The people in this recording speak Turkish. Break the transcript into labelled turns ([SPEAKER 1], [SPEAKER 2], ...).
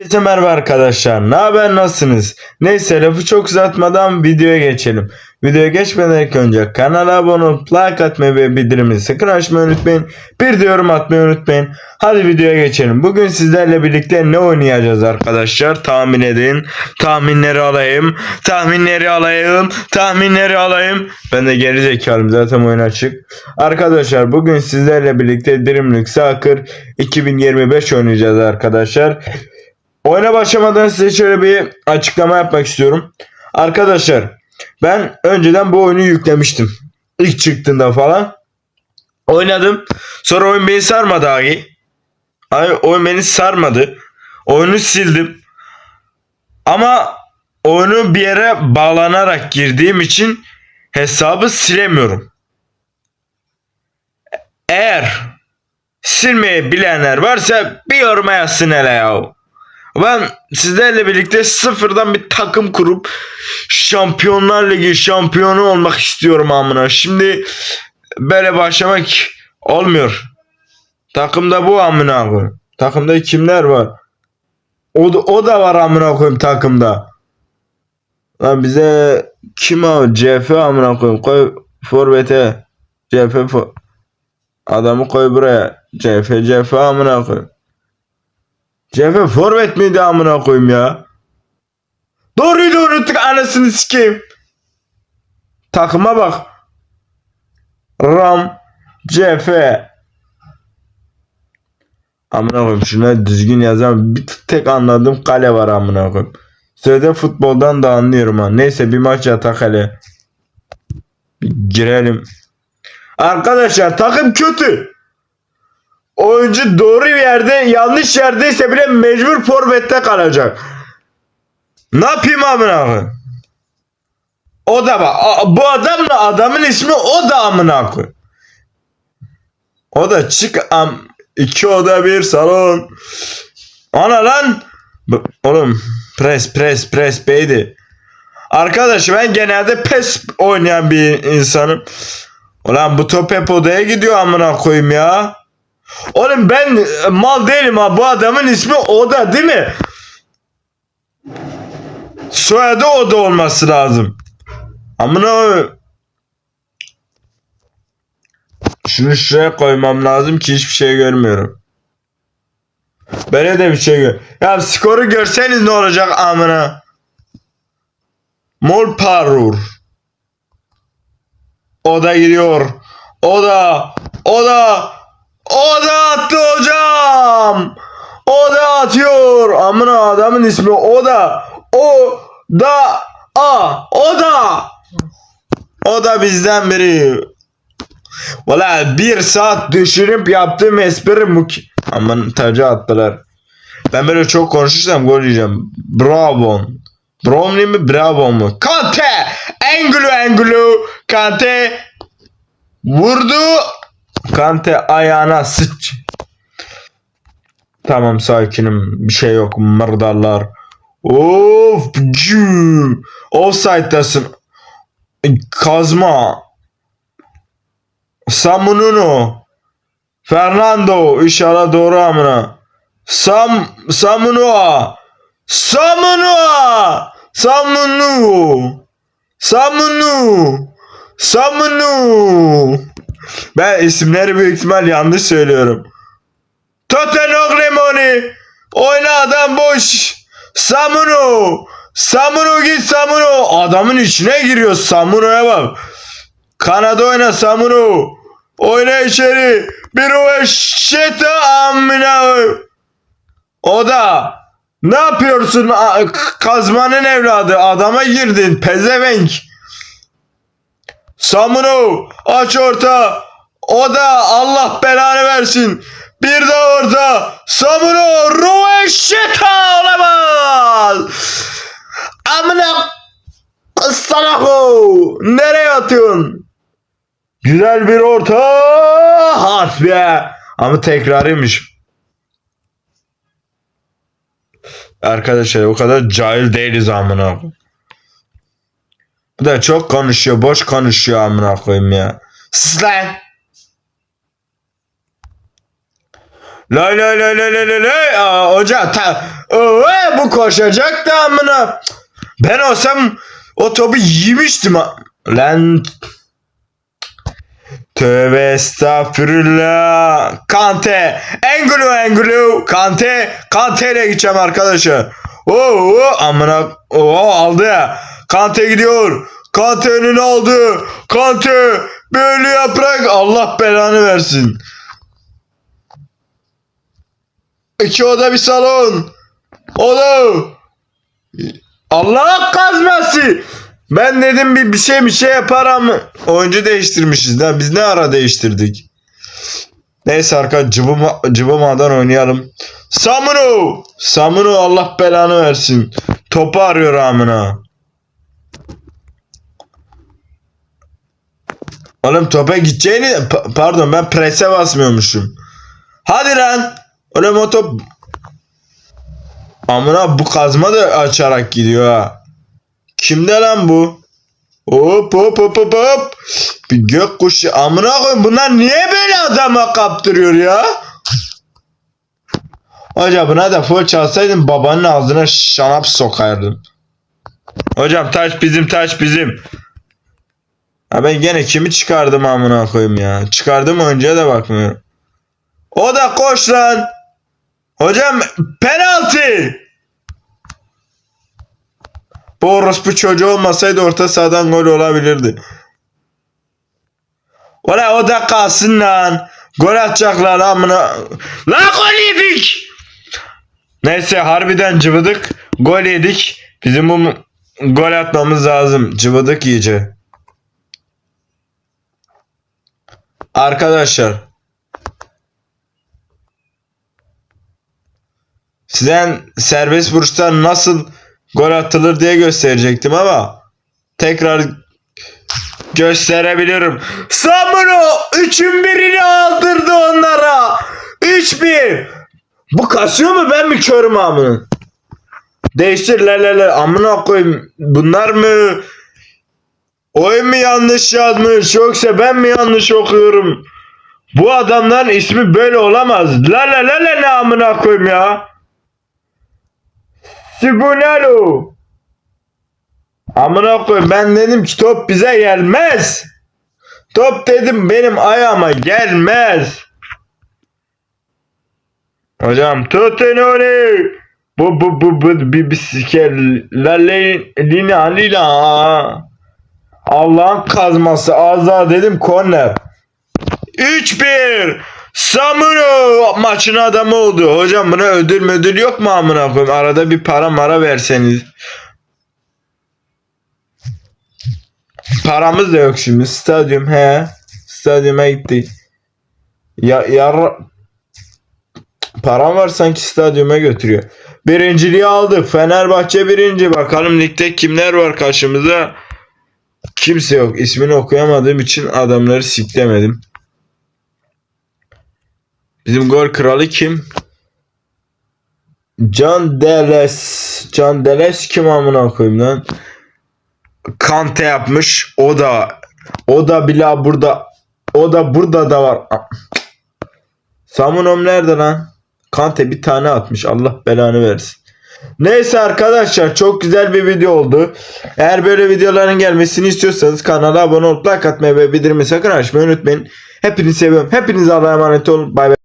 [SPEAKER 1] Herkese merhaba arkadaşlar. Ne haber nasılsınız? Neyse lafı çok uzatmadan videoya geçelim. Videoya geçmeden ilk önce kanala abone olup like atmayı ve bildirimleri sakın açmayı unutmayın. Bir de yorum atmayı unutmayın. Hadi videoya geçelim. Bugün sizlerle birlikte ne oynayacağız arkadaşlar? Tahmin edin. Tahminleri alayım. Tahminleri alayım. Tahminleri alayım. Ben de geri zekalıyım zaten oyun açık. Arkadaşlar bugün sizlerle birlikte Dreamlink Soccer 2025 oynayacağız arkadaşlar. Oyuna başlamadan size şöyle bir açıklama yapmak istiyorum. Arkadaşlar ben önceden bu oyunu yüklemiştim. İlk çıktığında falan. Oynadım. Sonra oyun beni sarmadı abi. Ay, oyun beni sarmadı. Oyunu sildim. Ama oyunu bir yere bağlanarak girdiğim için hesabı silemiyorum. Eğer silmeyi bilenler varsa bir yoruma yazsın hele yahu. Ben sizlerle birlikte sıfırdan bir takım kurup Şampiyonlar Ligi şampiyonu olmak istiyorum amına. Şimdi böyle başlamak olmuyor. Takımda bu amına koyayım. Takımda kimler var? O da, o da var amına koyayım takımda. Lan bize kim o? CF amına koyayım. Koy forvete. CF for... Adamı koy buraya. CF CF amına koyayım. CF forvet miydi amına koyayım ya? Doğruydu unuttuk anasını sikeyim. Takıma bak. Ram CF Amına koyayım şuna düzgün yazan bir tek anladığım kale var amına koyayım. Sözde futboldan da anlıyorum ha. Neyse bir maç yatak hele. Bir girelim. Arkadaşlar takım kötü. Oyuncu doğru yerde yanlış yerdeyse bile mecbur forvette kalacak. Ne yapayım amına koyayım? O da bak. Bu adamla adamın ismi o da amına koyayım. O da çık am iki oda bir salon. Ana lan. Oğlum pres pres pres beydi. Arkadaş ben genelde pes oynayan bir insanım. Ulan bu top hep odaya gidiyor amına koyayım ya. Oğlum ben e, mal değilim ha. Bu adamın ismi Oda değil mi? Soyadı Oda olması lazım. Amına Şunu şuraya koymam lazım ki hiçbir şey görmüyorum. Böyle de bir şey gör. Ya skoru görseniz ne olacak amına. Mol parur. O da gidiyor. O da. O da. O da attı hocam. O da atıyor. Amına adamın ismi o da. O da. A. O da. O da bizden biri. Valla bir saat düşünüp yaptığım espri mük... Aman tacı attılar. Ben böyle çok konuşursam gol yiyeceğim. Bravo. Bromley mi bravo mu? Kante! Engulu Engulu! Kante! Vurdu! Kante ayağına sıç. Tamam sakinim. Bir şey yok. Mırdarlar. Of! cü. Offside'dasın. Kazma. Samununo. Fernando. İnşallah doğru amına. Sam Samunua. Samunua. Samunu. Samunu. Samunu. Ben isimleri büyük ihtimal yanlış söylüyorum. Totenok Lemoni. Oyna adam boş. Samunu. Samunu git Samunu. Adamın içine giriyor Samunu'ya bak. Kanada oyna Samunu. Oyna içeri. Bir o şeta amına. O. Ne yapıyorsun kazmanın evladı? Adama girdin pezevenk. Samunu aç orta. O da Allah belanı versin. Bir de orada Samunu Rueşeta olamaz. Amına Salako nereye atıyorsun? Güzel bir orta hasbe. Ama tekrarıymış. Arkadaşlar o kadar cahil değiliz amına. Bu da çok konuşuyor, boş konuşuyor amına koyayım ya. Sus lan. Lay lay lay lay lay lay. Aa, hoca ta. Oo, bu koşacak da amına. Ben olsam o topu yemiştim. Lan. Tövbe estağfurullah. Kante. Engulu engulu. Kante. Kante ile gideceğim arkadaşlar. Oo amına. Oo aldı ya. Kante gidiyor. Kante önünü aldı. Kante. Böyle yaprak. Allah belanı versin. İki oda bir salon. Oda. Allah kazması. Ben dedim bir, bir şey bir şey yapar ama oyuncu değiştirmişiz. Lan biz ne ara değiştirdik? Neyse arka cıbıma, cıbımadan oynayalım. Samunu. Samunu Allah belanı versin. Topu arıyor amına. Oğlum topa gideceğini pa- pardon ben prese basmıyormuşum. Hadi lan. Oğlum o top Amına bu kazma da açarak gidiyor ha. Kimde lan bu? Hop hop hop hop hop. Bir gökkuşu amına koyayım bunlar niye böyle adama kaptırıyor ya? Hoca buna da full çalsaydın babanın ağzına şanap sokardım. Hocam taş bizim taş bizim. Ha ben gene kimi çıkardım amına koyayım ya. Çıkardım oyuncuya da bakmıyorum. O da koş lan. Hocam penaltı. Bu orospu çocuğu olmasaydı orta sahadan gol olabilirdi. Ola o da kalsın lan. Gol atacaklar amına. Lan gol yedik. Neyse harbiden cıvıdık. Gol yedik. Bizim bu gol atmamız lazım. Cıvıdık iyice. Arkadaşlar. Sizden serbest vuruştan nasıl gol atılır diye gösterecektim ama tekrar gösterebilirim. Samuro 3'ün birini aldırdı onlara. 3-1. Bu kasıyor mu ben mi körüm amının? Değiştir la la la amına koyayım. Bunlar mı? Oyun mu yanlış yazmış yoksa ben mi yanlış okuyorum? Bu adamların ismi böyle olamaz. La la la la ne amına koyayım ya? Sibunalo. Amına koyayım ben dedim ki top bize gelmez. Top dedim benim ayağıma gelmez. Hocam tutun. Bu bu bu bu bir bisiklet la le- lina lina. Allah'ın kazması azza dedim korner. 3-1 Samuro maçın adamı oldu. Hocam buna ödül müdül yok mu amına koyayım? Arada bir para mara verseniz. Paramız da yok şimdi. Stadyum he. Stadyuma gittik. Ya yar Param var sanki stadyuma götürüyor. Birinciliği aldık. Fenerbahçe birinci. Bakalım ligde kimler var karşımıza. Kimse yok. İsmini okuyamadığım için adamları siklemedim. Bizim gol kralı kim? Can Deles. Can Deles kim amına koyayım lan? Kante yapmış. O da o da bila burada o da burada da var. Samunom nerede lan? Kante bir tane atmış. Allah belanı versin. Neyse arkadaşlar çok güzel bir video oldu. Eğer böyle videoların gelmesini istiyorsanız kanala abone olup like atmayı ve bildirimi sakın açmayı unutmayın. Hepinizi seviyorum. Hepinize Allah'a emanet olun. Bay bay.